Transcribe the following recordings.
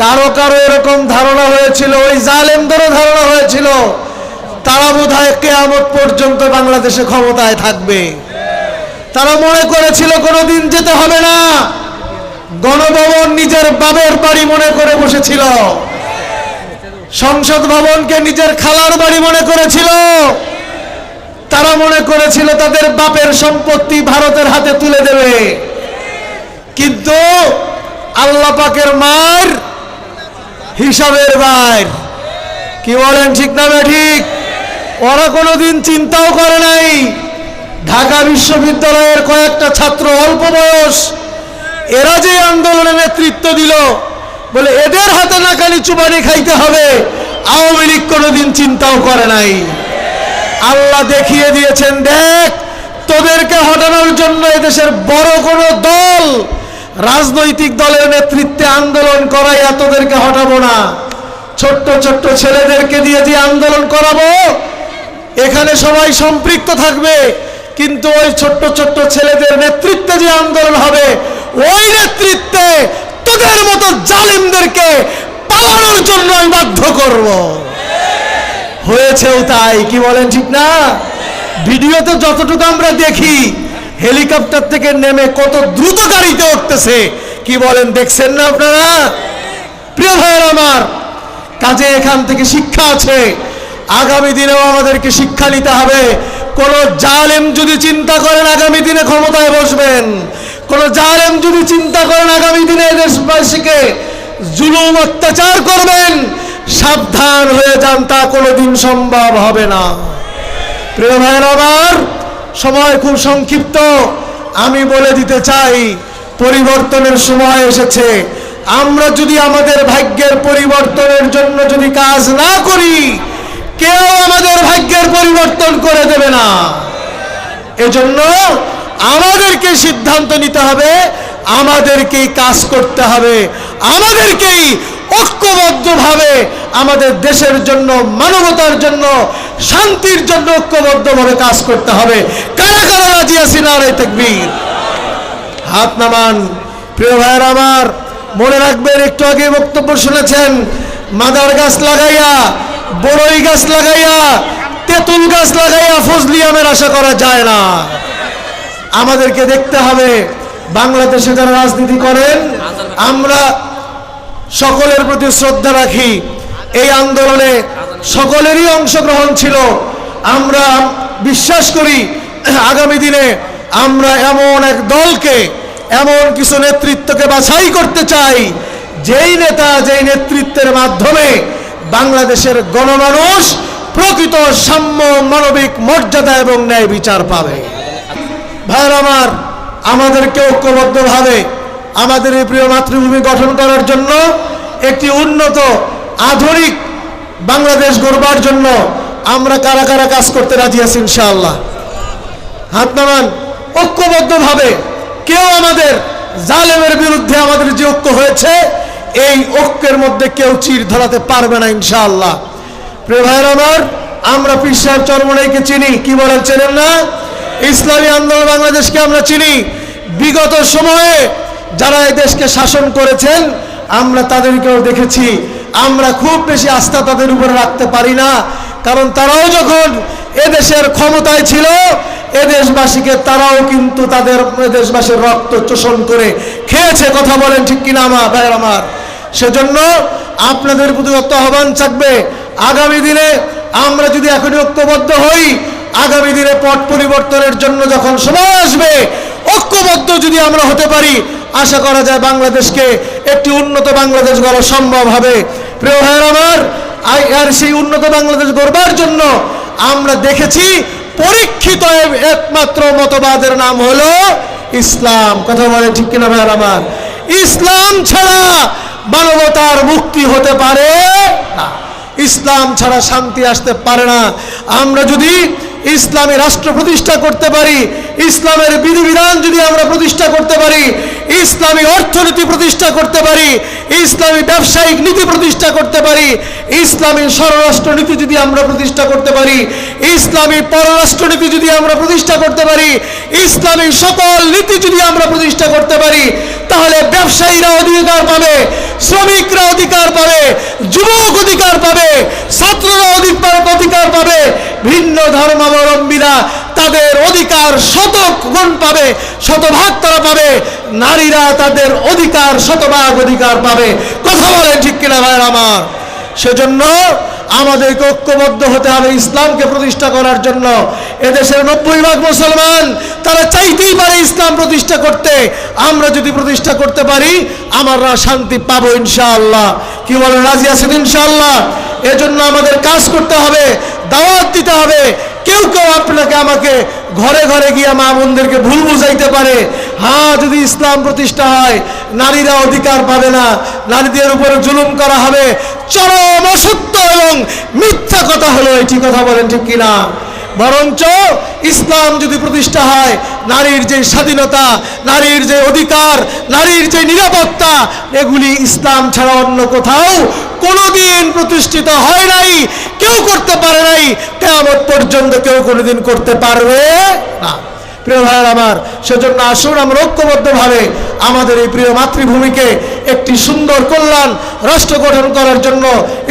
কারও কারও এরকম ধারণা হয়েছিল, ওই জালেমদেরও ধারণা হয়েছিল, তারা বোধ হয় কেয়ামত পর্যন্ত বাংলাদেশে ক্ষমতায় থাকবে। তারা মনে করেছিল কোনোদিন যেতে হবে না। গণভবন নিজের বাবের বাড়ি মনে করে বসেছিল। সংসদ ভবনকে নিজের খালার বাড়ি মনে করেছিল। তারা মনে করেছিল তাদের বাপের সম্পত্তি ভারতের হাতে তুলে দেবে। কিন্তু আল্লাহ পাকের মার হিসাবের বাইর। কি বলেন ঠিক না ঠিক? ওরা কোনোদিন চিন্তাও করে নাই। ঢাকা বিশ্ববিদ্যালয়ের কয়েকটা ছাত্র অল্প বয়স, এরা যে আন্দোলনে নেতৃত্ব দিল, বলে এদের হাতে না নাকালি চুবানি খাইতে হবে। আওয়ামী লীগ কোনোদিন চিন্তাও করে নাই। আল্লাহ দেখিয়ে দিয়েছেন, দেখ, তোদেরকে হটানোর জন্য এদেশের বড় কোনো দল রাজনৈতিক দলের নেতৃত্বে আন্দোলন করাই এতদেরকে হটাবো না। ছোট্ট ছোট্ট ছেলেদেরকে দিয়ে যে আন্দোলন করাবো, এখানে সবাই সম্পৃক্ত থাকবে। কিন্তু ওই ছোট্ট ছোট্ট ছেলেদের নেতৃত্বে যে আন্দোলন হবে, ওই নেতৃত্বে তোদের মতো জালিমদেরকে পালানোর জন্য আমি বাধ্য করব। হয়েছেও তাই, কি বলেন ঠিক না? ভিডিওতে যতটুকু আমরা দেখি হেলিকপ্টার থেকে নেমে কত দ্রুত গাড়িতে উঠতেছে। কি বলেন, দেখছেন না আপনারা? প্রিয় ভাইয়ের আমার, কাজে এখান থেকে শিক্ষা আছে। আগামী দিনেও আমাদেরকে শিক্ষা নিতে হবে। কোন জালেম যদি চিন্তা করেন আগামী দিনে ক্ষমতায় বসবেন, কোন জালেম যদি চিন্তা করেন আগামী দিনে দেশবাসীকে জুলুম অত্যাচার করবেন, সাবধান হয়ে যান, তা কোনোদিন সম্ভব হবে না। প্রিয় ভাইয়ের আমার সময় খুব সংক্ষিপ্ত। আমি বলে দিতে চাই, পরিবর্তনের সময় এসেছে। আমরা যদি আমাদের ভাগ্যের পরিবর্তনের জন্য যদি কাজ না করি, কেউ আমাদের ভাগ্যের পরিবর্তন করে দেবে না। এজন্য আমাদেরকে সিদ্ধান্ত নিতে হবে, আমাদেরকেই কাজ করতে হবে, আমাদেরকেই ঐক্যবদ্ধভাবে আমাদের দেশের জন্য, মানবতার জন্য, শান্তির জন্য ঐক্যবদ্ধভাবে কাজ করতে হবে। কারা কারা রাজি আছি না রে তেকবীর? হাত নামান। প্রিয় ভাইয়ের আমার, মনে রাখবেন, একটু আগে বক্তব্য শুনেছেন, মাদার গাছ লাগাইয়া বড়ই গাছ লাগাইয়া, তেঁতুল গাছ লাগাইয়া ফজলি আমের আশা করা যায় না। আমাদেরকে দেখতে হবে, বাংলাদেশে যারা রাজনীতি করেন, আমরা সকলের প্রতি শ্রদ্ধা রাখি। এই আন্দোলনে সকলেরই অংশগ্রহণ ছিল। আমরা বিশ্বাস করি, আগামী দিনে আমরা এমন এক দলকে, এমন কিছু নেতৃত্বকে বাছাই করতে চাই, যেই নেতা যেই নেতৃত্বের মাধ্যমে বাংলাদেশের গণমানুষ প্রকৃত সাম্য, মানবিক মর্যাদা এবং ন্যায় বিচার পাবে। ভাইয়ের আমার, আমাদেরকে ঐক্যবদ্ধভাবে আমাদের এই প্রিয় মাতৃভূমি গঠন করার জন্য একটি উন্নত আধুনিক বাংলাদেশ গড়বার জন্য আমরা কারা কারা কাজ করতে রাজি আছি ইনশাআল্লাহ। হাত নামান, ঐক্যবদ্ধভাবে কেউ আমাদের জালেমের বিরুদ্ধে আমাদের যে ঐক্য হয়েছে, এই ঐক্যের মধ্যে কেউ চির ধরাতে পারবে না ইনশাআল্লাহ। প্রিয় ভাইয়ের আমার, আমরা পিসার চরমনাইকে চিনি, কি বলেন চেনেন না? ইসলামী আন্দোলন বাংলাদেশকে আমরা চিনি। বিগত সময়ে যারা এই দেশকে শাসন করেছেন, আমরা তাদেরকেও দেখেছি। আমরা খুব বেশি আস্থা তাদের উপরে রাখতে পারি না। কারণ তারাও যখন এদেশের ক্ষমতায় ছিল এদেশবাসীকে তারাও কিন্তু তাদের দেশবাসীর রক্ত চোষণ করে খেয়েছে। কথা বলেন ঠিক কিনা আমার, ভাইয়ের আমার? সেজন্য আপনাদের প্রতি অত আহ্বান থাকবে। আগামী দিনে আমরা যদি এখনই ঐক্যবদ্ধ হই, আগামী দিনে পট পরিবর্তনের জন্য যখন সময় আসবে, ঐক্যবদ্ধ যদি আমরা হতে পারি, আশা করা যায় বাংলাদেশকে একটি উন্নত বাংলাদেশ গড়া সম্ভব হবে। প্রিয় ভাইয়ের আমার আর সেই উন্নত বাংলাদেশ গড়বার জন্য আমরা দেখেছি পরীক্ষিত একমাত্র মতবাদের নাম হলো ইসলাম। কথা বলে ঠিক কিনা ভাইয়ের আমার? ইসলাম ছাড়া মানবতার মুক্তি হতে পারে না। ইসলাম ছাড়া শান্তি আসতে পারে না। আমরা যদি ইসলামী রাষ্ট্র প্রতিষ্ঠা করতে পারি, ইসলামের বিধিবিধান যদি আমরা প্রতিষ্ঠা করতে পারি ইসলামী অর্থনীতি প্রতিষ্ঠা করতে পারি, ইসলামী ব্যবসায়িক নীতি প্রতিষ্ঠা করতে পারি, ইসলামী স্বরাষ্ট্র নীতি যদি আমরা প্রতিষ্ঠা করতে পারি, ইসলামী পররাষ্ট্র নীতি যদি আমরা প্রতিষ্ঠা করতে পারি, ইসলামী সকল নীতি যদি আমরা প্রতিষ্ঠা করতে পারি, তাহলে ব্যবসায়ীরা অধিকার পাবে, শ্রমিকরা অধিকার পাবে, যুবক অধিকার পাবে, ছাত্ররা অধিকার অধিকার পাবে ভিন্ন ধর্মাবলম্বীরা তাদের অধিকার শতক গুণ পাবে, শতভাগ তারা পাবে। নারীরা তাদের অধিকার, শতভাগ অধিকার পাবে। কথা বলেন ঠিক কিনা ভাইয়ের আমার? সেজন্য আমাদেরকে ঐক্যবদ্ধ হতে হবে ইসলামকে প্রতিষ্ঠা করার জন্য। এদেশের নব্বই ভাগ মুসলমান, তারা চাইতেই পারে ইসলাম প্রতিষ্ঠা করতে। আমরা যদি প্রতিষ্ঠা করতে পারি, আমরা শান্তি পাবো ইনশাআল্লাহ। কি বলেন রাজি আছেন ইনশাআল্লাহ? এজন্য আমাদের কাজ করতে হবে, দাওয়াত দিতে হবে। কেউ কেউ আপনাকে আমাকে ঘরে ঘরে গিয়ে মা বোনদেরকে ভুল বুঝাইতে পারে। হ্যাঁ যদি ইসলাম প্রতিষ্ঠা হয়, নারীরা অধিকার পাবে না। নারীদের উপরে জুলুম করা হবে। চরম অসত্য এবং মিথ্যা কথা হলো এটি। কথা বলেন ঠিক কিনা? বরঞ্চ ইসলাম যদি প্রতিষ্ঠা হয়, নারীর যে স্বাধীনতা, নারীর যে অধিকার, নারীর যে নিরাপত্তা, এগুলি ইসলাম ছাড়া অন্য কোথাও কোনোদিন প্রতিষ্ঠিত হয় নাই, কেউ করতে পারে নাই। কেমন পর্যন্ত কেউ কোনোদিন করতে পারবে না। প্রিয় ভাইয়ের আমার, সেজন্য আসুন আমরা ঐক্যবদ্ধভাবে আমাদের এই প্রিয় মাতৃভূমিকে একটি সুন্দর কল্যাণ রাষ্ট্র গঠন করার জন্য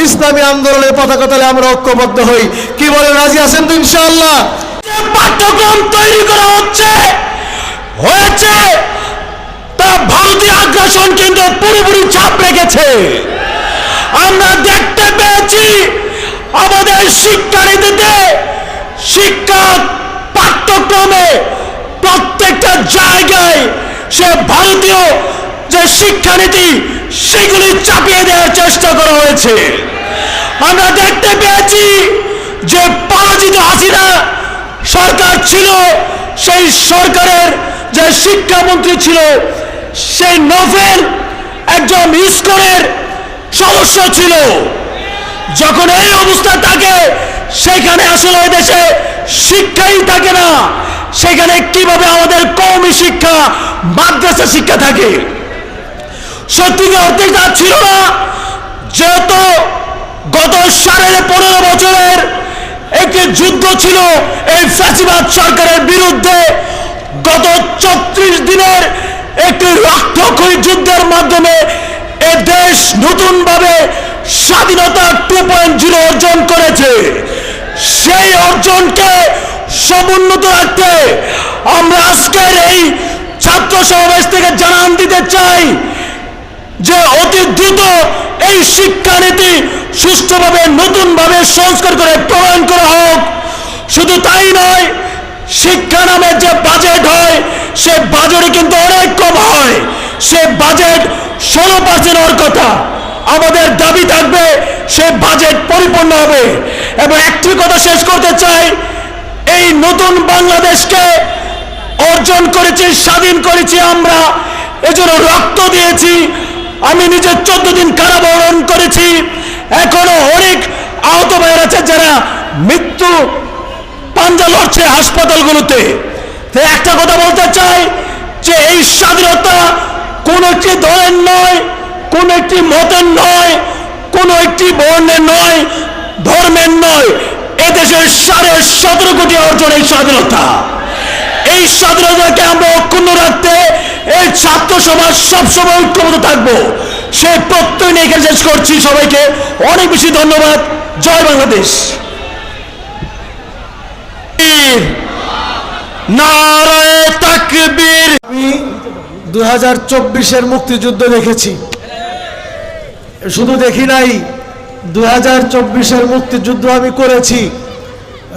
ইসলামী আন্দোলনের পতাকা তলে আমরা ঐক্যবদ্ধ হই। কি বলে রাজি আছেন তো ইনশাআল্লাহ? পাঠ্যক্রম তৈরি করা হচ্ছে, হয়েছে, তা ভারতীয় আগ্রাসন কিন্তু পুরোপুরি চাপ রেখেছে। আমরা দেখতে পেয়েছি, আমাদের শিক্ষানীতিতে শিক্ষা পাঠ্যক্রমে প্রত্যেকটা জায়গায় সে ভারতীয় যে শিক্ষানীতি, সেগুলি চাপিয়ে দেওয়ার চেষ্টা করা হয়েছে। আমরা দেখতে পেয়েছি যে পরাজিত হাসিনা সরকার ছিল, সেই সরকারের যে শিক্ষামন্ত্রী ছিল, সেই নভেল একজন ইস্কনের সদস্য ছিল। যখন এই অবস্থা থাকে, সেখানে আসলে দেশে শিক্ষাই থাকে না। সেখানে কীভাবে আমাদের কৌমি শিক্ষা, মাদ্রাসা শিক্ষা থাকে? সত্যিকার অর্থে তা ছিল না? যেহেতু গত সাড়ে পনেরো বছরের একটি যুদ্ধ ছিল এই ফ্যাসিবাদ সরকারের বিরুদ্ধে, গত চত্রিশ দিনের একটি রক্তক্ষয়ী যুদ্ধের মাধ্যমে এ দেশ নতুনভাবে স্বাধীনতা টু পয়েন্ট জিরো অর্জন করেছে। সেই অর্জনকে সমুন্নত রাখতে আমরা আজকের এই ছাত্র সমাবেশ থেকে জানান দিতে চাই যে অতি দ্রুত এই শিক্ষানীতি সুষ্ঠুভাবে, নতুনভাবে সংস্কার করে প্রণয়ন করা হোক। শুধু তাই নয়, শিক্ষা নামের যে বাজেট হয়, সে বাজেটে কিন্তু অনেক কম হয়। সে বাজেট ষোলো পার্সেন্ট হওয়ার কথা। আমাদের দাবি থাকবে, সে বাজেট পরিপূর্ণ হবে। এবং একটি কথা শেষ করতে চাই এই নতুন বাংলাদেশকে অর্জন করেছি, স্বাধীন করেছি আমরা। এজন্য রক্ত দিয়েছি। আমি নিজে চোদ্দ দিন কারাবরণ করেছি। এখনও অনেক আহত ভাইয়ের আছে যারা মৃত্যু পাঞ্জা লড়ছে হাসপাতালগুলোতে। একটা কথা বলতে চাই যে এই স্বাধীনতা কোন একটি দলের নয়, কোন একটি মতের নয়, কোন একটি বর্ণের নয়, ধর্মের নয়। এদেশের সাড়ে সতেরো কোটি অর্জন এই স্বাধীনতা। এই স্বাধীনতাকে আমরা অক্ষুণ্ণ রাখতে এই ছাত্র সমাজ সবসময় ঐক্যবদ্ধ থাকব। সে প্রত্যয় নিয়ে এখানে শেষ করছি। সবাইকে অনেক বেশি ধন্যবাদ। জয় বাংলাদেশ। তাকবীর। আমি হাজার চব্বিশের মুক্তিযুদ্ধ দেখেছি। শুধু দেখি নাই দুই হাজার চব্বিশের মুক্তিযুদ্ধ আমি করেছি।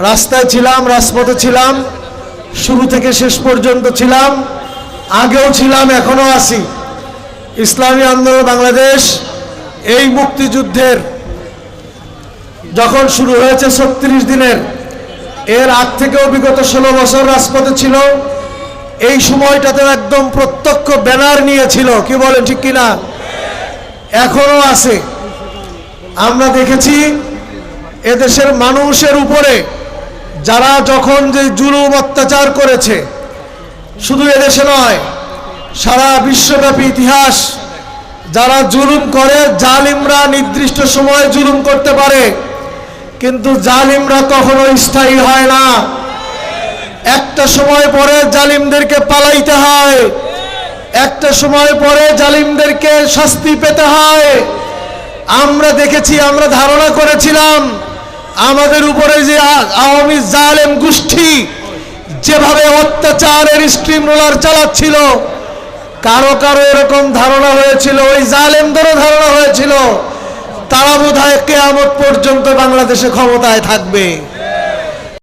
রাস্তায় ছিলাম, রাজপথে ছিলাম, শুরু থেকে শেষ পর্যন্ত ছিলাম, আগেও ছিলাম এখনও আছি। ইসলামী আন্দোলন বাংলাদেশ এই মুক্তিযুদ্ধের যখন শুরু হয়েছে ছত্রিশ দিনের, এর আগ থেকেও বিগত ষোলো বছর রাজপথে ছিল। এই সময়টাতে একদম প্রত্যক্ষ ব্যানার নিয়েছিল, কি বলেন ঠিক কিনা? এখনও আছে। আমরা দেখেছি এদেশের মানুষের উপরে যারা যখন যে জুলুম অত্যাচার করেছে, শুধু এদেশে নয়, সারা বিশ্বব্যাপী ইতিহাস, যারা জুলুম করে, জালিমরা নির্দিষ্ট সময়ে জুলুম করতে পারে, কিন্তু জালিমরা কখনো স্থায়ী হয় না। একটা সময় পরে জালিমদেরকে পালাইতে হয়, একটা সময় পরে জালিমদেরকে শাস্তি পেতে হয়। আমরা দেখেছি, আমরা ধারণা করেছিলাম, আমাদের উপরে যে আওয়ামী জালেম গোষ্ঠী যেভাবে অত্যাচারের স্ট্রিম রোলার চালাচ্ছিল, কারও কারও এরকম ধারণা হয়েছিল, ওই জালেমদেরও ধারণা হয়েছিল, তারা বোধ হয় কেয়ামত পর্যন্ত বাংলাদেশে ক্ষমতায় থাকবে।